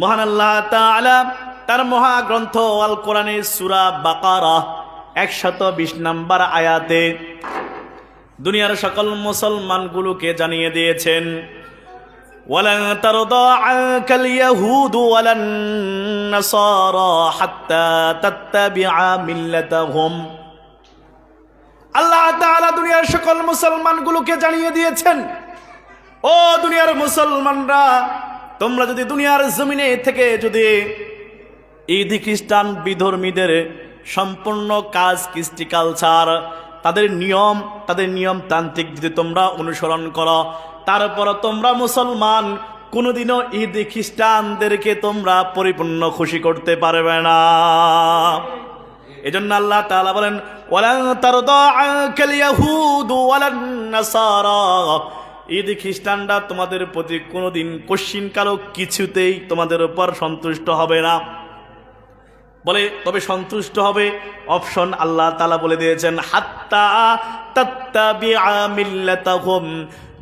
মহান আল্লাহ তাআলা তার মহাগ্রন্থ আল কোরআনের সূরা বাকারা একশত বিশ নম্বর আয়াতে দুনিয়ার সকল মুসলমানগুলোকে জানিয়ে দিয়েছেন ولن ترضى عنك اليهود ولا النصارى حتى تتبع ملتهم আল্লাহ তাআলা দুনিয়ার সকল মুসলমানগুলোকে জানিয়ে দিয়েছেন ও দুনিয়ার মুসলমানরা তোমরা যদি দুনিয়ার জমিনে থেকে যদি ইদি খ্রিস্টান বিধর্মীদের সম্পূর্ণ কাজ, কৃষ্টি কালচার, তাদের নিয়ম তাদের নিয়ম তান্ত্রিক যদি তোমরা অনুসরণ করো, তারপর তোমরা মুসলমান, কোনোদিনও ঈদ খ্রিস্টানদেরকে তোমরা পরিপূর্ণ খুশি করতে পারবে না। এজন্য আল্লাহ তাআলা বলেন ওয়ালান তারদা আনকাল ইয়াহুদু ওয়ালান নাসারা। ঈদ খ্রিস্টানরা তোমাদের প্রতি কোনোদিন কশ্চিন কালো কিছুতেই তোমাদের উপর সন্তুষ্ট হবে না। বলে, তবে সন্তুষ্ট হবে, অপশন আল্লাহ তালা বলে দিয়েছেন, হাত্তা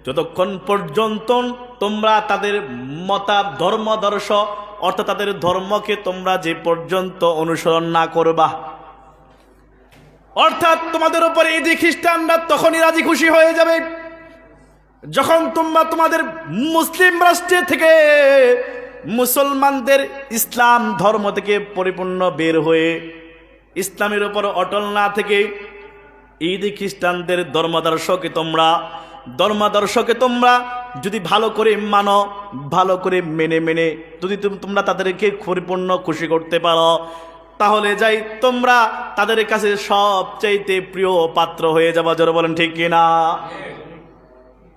যতক্ষণ পর্যন্ত তোমরা তাদের মতা ধর্মদর্শ অর্থাৎ তাদের ধর্মকে তোমরা যে পর্যন্ত অনুসরণ না করবা, অর্থাৎ তোমাদের উপরে এই যে খ্রিস্টানরা তখনই রাজি খুশি হয়ে যাবে। যখন তোমরা তোমাদের মুসলিম রাষ্ট্রে থেকে মুসলমানদের ইসলাম ধর্ম থেকে পরিপূর্ণ বের হয়ে ইসলামের উপর অটল না থেকে ঈদ খ্রিস্টানদের ধর্মাদর্শকে তোমরা ধর্মাদর্শকে তোমরা যদি ভালো করে মানো, ভালো করে মেনে মেনে যদি তুম- তোমরা তাদেরকে পরিপূর্ণ খুশি করতে পারো, তাহলে যাই তোমরা তাদের কাছে সবচাইতে প্রিয় পাত্র হয়ে যাবা। জোর বলেন, ঠিক কিনা?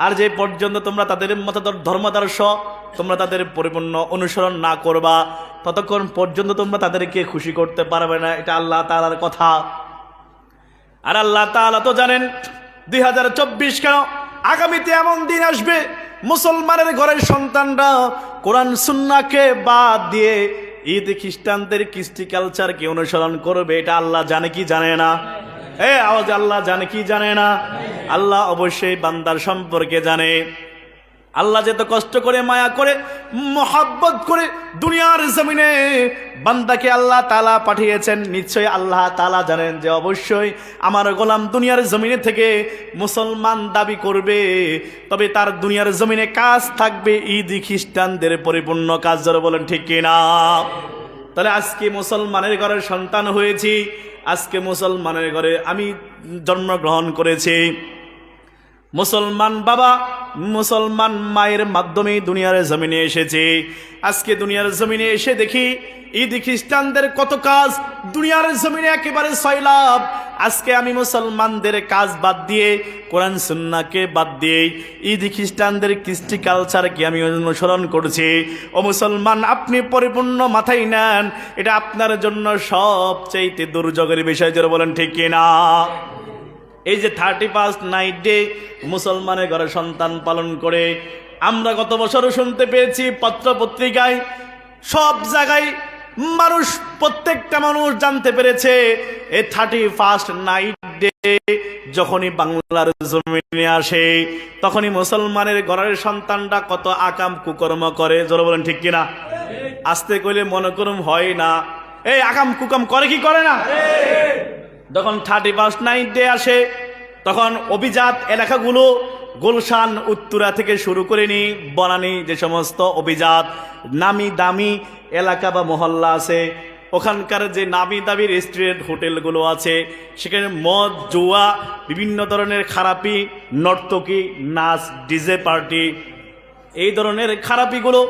আর যে পর্যন্ত তোমরা তাদের মতো ধর্মদর্শ তোমরা তাদের পরিপূর্ণ অনুসরণ না করবা, ততক্ষণ পর্যন্ত তোমরা তাদেরকে খুশি করতে পারবে না। এটা আল্লাহ তাআলার কথা। আর আল্লাহ তাআলা তো জানেন, দুই হাজার চব্বিশ কেন আগামীতে এমন দিন আসবে, মুসলমানের ঘরের সন্তানরা কোরআন সুন্নাকে বাদ দিয়ে ঈদ খ্রিস্টানদের কৃষ্টি কালচারকে অনুসরণ করবে। এটা আল্লাহ জানে কি জানে না? এ আওয়াজ আল্লাহ জানে কি জানে না? আল্লাহ অবশ্যই বান্দার সম্পর্কে জানে। আল্লাহ যেত কষ্ট করে, মায়া করে, মোহাব্বত করে দুনিয়ার জমিনে বান্দাকে আল্লাহ তালা পাঠিয়েছেন, নিশ্চয়ই আল্লাহ তালা জানেন যে অবশ্যই আমার গোলাম দুনিয়ার জমিনে থেকে মুসলমান দাবি করবে, তবে তার দুনিয়ার জমিনে কাজ থাকবে, ঈদ খ্রিস্টানদের পরিপূর্ণ কাজ যারা বলেন ঠিক কিনা? তাহলে আজকে মুসলমানের ঘরের সন্তান হয়েছি আজকে মুসলমানের ঘরে আমি জন্মগ্রহণ করেছি। মুসলমান বাবা, মুসলমান মায়ের মাধ্যমে দুনিয়ার জমিনে এসেছে। আজকে দুনিয়ার জমিনে এসে দেখি ঈদ খ্রিস্টানদের কত কাজ, দুনিয়ার জমিনে একেবারে সয়লাভ আজকে আমি মুসলমানদের কাজ বাদ দিয়ে, কোরআন সুন্নাকে বাদ দিয়ে ঈদ খ্রিস্টানদের কৃষ্টি কালচারকে আমি অনুসরণ করছি। ও মুসলমান, আপনি পরিপূর্ণ মাথায় নেন, এটা আপনার জন্য সবচাইতে দুর্যোগের বিষয় যারা বলেন ঠিক কিনা? এই যে থার্টি ফার্স্ট নাইট ডে মুসলমানের ঘরে সন্তান পালন করে, আমরা গত বছরও শুনতে পেয়েছি পত্র পত্রিকায় সব জায়গায় মানুষ, প্রত্যেকটা মানুষ জানতে পেরেছে এই থার্টি ফার্স্ট নাইট ডে যখনই বাংলার জমিনে আসে, তখনই মুসলমানের ঘরের সন্তানরা কত আকাম কুকর্ম করে, জোর বলেন ঠিক কিনা? আসতে কইলে মনে করুম হয় না। এই আকাম কুকাম করে কি করে না? যখন থার্টি নাইট ডে আসে, তখন অভিজাত এলাকাগুলো গুলশান উত্তরা থেকে শুরু করে নি বনানি যে সমস্ত অভিজাত নামি দামি এলাকা বা মহল্লা আছে, ওখানকার যে নামি দামি রেস্টুরেন্ট হোটেলগুলো আছে, সেখানে মদ, জুয়া, বিভিন্ন ধরনের খারাপি, নর্তকী, নাচ, ডিজে পার্টি, এই ধরনের খারাপিগুলো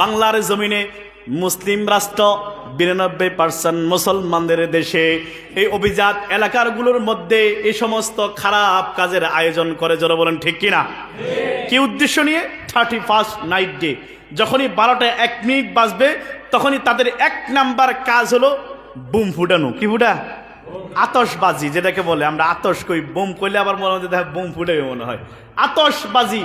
বাংলার জমিনে মুসলিম রাষ্ট্র, বিরানব্বই পার্সেন্ট মুসলমানদের দেশে। এই অভিজাত এলাকারগুলোর মধ্যে এই সমস্ত খারাপ কাজের আয়োজন করে যারা বলেন, ঠিক কিনা? কি উদ্দেশ্য নিয়ে? থার্টি ফার্স্ট নাইট ডে যখনই বারোটা এক মিনিট বাজবে, তখনই তাদের এক নাম্বার কাজ হলো বুম ফুটানো। কি ফুটা? আতশবাজি, যেটাকে বলে। আমরা আতস কই, বোম করলে আবার মনে হয় বোম ফুটে মনে হয়। আতশবাজি